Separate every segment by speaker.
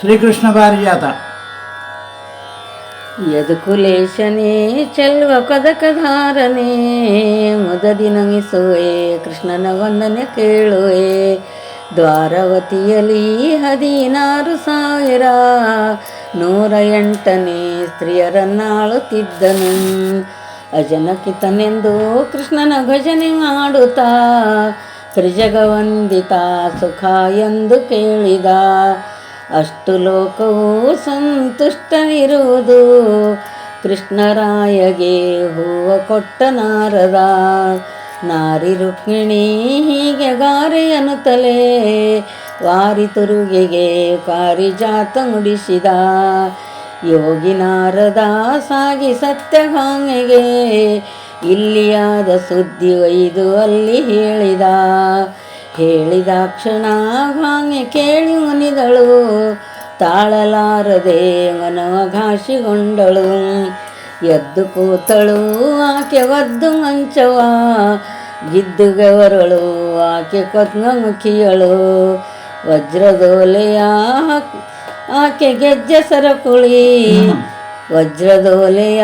Speaker 1: ಶ್ರೀಕೃಷ್ಣ ಪಾರಿಜಾತ
Speaker 2: ಯದುಕುಲೇಶನೇ ಚೆಲ್ವ ಕದಕಧಾರನೇ ಮುದದಿ ನಮಿಸುವೆ ಕೃಷ್ಣನ ವಂದನೆ ಕೇಳುವೆ. ದ್ವಾರವತಿಯಲ್ಲಿ ಹದಿನಾರು ಸಾವಿರ, ನೂರ ಎಂಟನೇ ಸ್ತ್ರೀಯರನ್ನಾಳುತ್ತಿದ್ದನು. ಅಜನಕಿತನೆಂದು ಕೃಷ್ಣನ ಭಜನೆ ಮಾಡುತ್ತಾ, ತ್ರಿಜಗವಂದಿತ ಸುಖ ಎಂದು ಕೇಳಿದ. ಅಷ್ಟು ಲೋಕವೂ ಸಂತುಷ್ಟವಿರುವುದು. ಕೃಷ್ಣರಾಯಗೆ ಹೂವ ಕೊಟ್ಟ ನಾರದ. ನಾರಿ ರುಕ್ಮಿಣಿ ಹೀಗೆ ಗಾರೆ ಅನ್ನುತ್ತಲೇ. ವಾರಿ ತುರುಗೆಗೆ ಪಾರಿಜಾತ ಮುಡಿಸಿದ. ಯೋಗಿ ನಾರದ ಸಾಗಿ ಸತ್ಯಭಾಮೆಗೆ. ಇಲ್ಲಿಯಾದ ಸುದ್ದಿ ಒಯ್ದು ಅಲ್ಲಿ ಹೇಳಿದ. ಹೇಳಿದ ಕ್ಷಣ ಭಾಂಗೆ ಕೇಳಿ ಮುನಿದಳು. ತಾಳಲಾರದೆ ಮನವಘಾಸಿಗೊಂಡಳು ಎದ್ದು ಕೂತಳು, ಆಕೆ ಒದ್ದು ಮಂಚವ. ಗಿದ್ದುಗೆವರಳು ಆಕೆ ಕೊತ್ಮುಖಿಯಳು ವಜ್ರದೋಲೆಯ ಆಕೆ ಗೆಜ್ಜೆ ಸರಕುಳಿ ವಜ್ರದೋಲೆಯ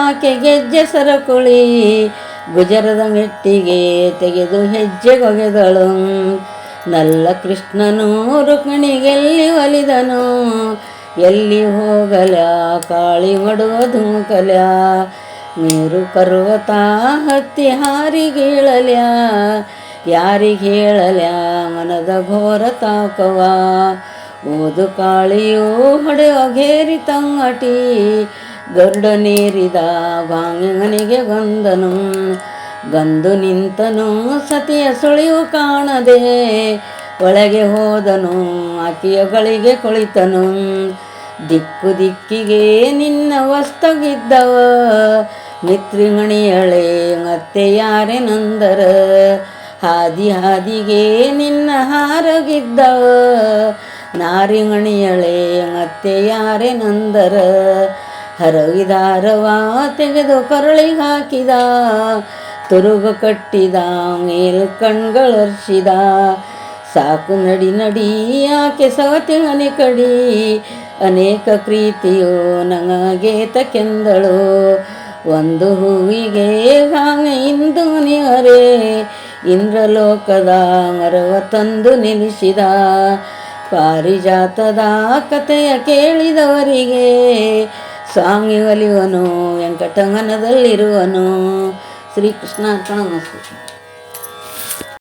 Speaker 2: ಆಕೆ ಗೆಜ್ಜೆ ಸರಕುಳಿ ಗುಜರದ ಮೆಟ್ಟಿಗೆ ತೆಗೆದು ಹೆಜ್ಜೆಗೊಗೆದಳು ನಲ್ಲ ಕೃಷ್ಣನು ರುಕ್ಮಿಣಿಗೆಲ್ಲಿ ಒಲಿದನು. ಎಲ್ಲಿ ಹೋಗಲ? ಕಾಳಿ ಒಡೋದು ಧುಮುಕಲ ನೀರು ಪರ್ವತ ಹತ್ತಿ ಹಾರಿಗೀಳಲ್ಯ ಯಾರಿಗೆ ಹೇಳಲ್ಯ ಮನದ ಘೋರ ತಾಕವ. ಓದು ಕಾಳಿಯೋ ಹೊಡೆಯೋ ಘೇರಿ ತಂಗಟಿ. ದೊಡ್ಡ ನೀರಿದ ಭಾಂಗಿಗನಿಗೆ ಬಂದನು. ಬಂದು ನಿಂತನು, ಸತಿಯ ಸುಳಿವು ಕಾಣದೆ. ಒಳಗೆ ಹೋದನು, ಆಕೆಯ ಗಳಿಗೆ ಕುಳಿತನು. ದಿಕ್ಕು ದಿಕ್ಕಿಗೆ ನಿನ್ನ ವಸ್ತುಗಿದ್ದವ. ಮಿತ್ರಿಮಣಿಯಳೆ ಮತ್ತೆ ಯಾರೇ ನಂದರ? ಹಾದಿ ಹಾದಿಗೆ ನಿನ್ನ ಹಾರಗಿದ್ದವ. ನಾರಿಮಣಿಯಳೆ ಮತ್ತೆ ಯಾರೇ ನಂದರ? ಹರವಿದಾರವ, ತೆಗೆದು ಕರುಳಿ ಹಾಕಿದ ತುರುಗು ಕಟ್ಟಿದ, ಮೇಲ್ ಕಣ್ಗಳರ್ಸಿದ ಸಾಕು ನಡಿ ನಡಿ, ಆಕೆ ಸವತಿ ಮನೆ ಕಡಿ. ಅನೇಕ ಪ್ರೀತಿಯು ನನಗೆ ಕೆಂದಳು ಒಂದು ಹೂವಿಗೆ ಇಂದು ಮುನಿಯರೇ ಇಂದ್ರಲೋಕದ ಮರವ ತಂದು ನಿಲ್ಲಿಸಿದ ಪಾರಿಜಾತದ ಕಥೆಯ ಕೇಳಿದವರಿಗೆ ಸ್ವಾಮಿ ಒಲಿವನು ವೆಂಕಟಮನದಲ್ಲಿರುವನು શ્રી કૃષ્ણ કૃષ્ણાર્પણ વસ્તુ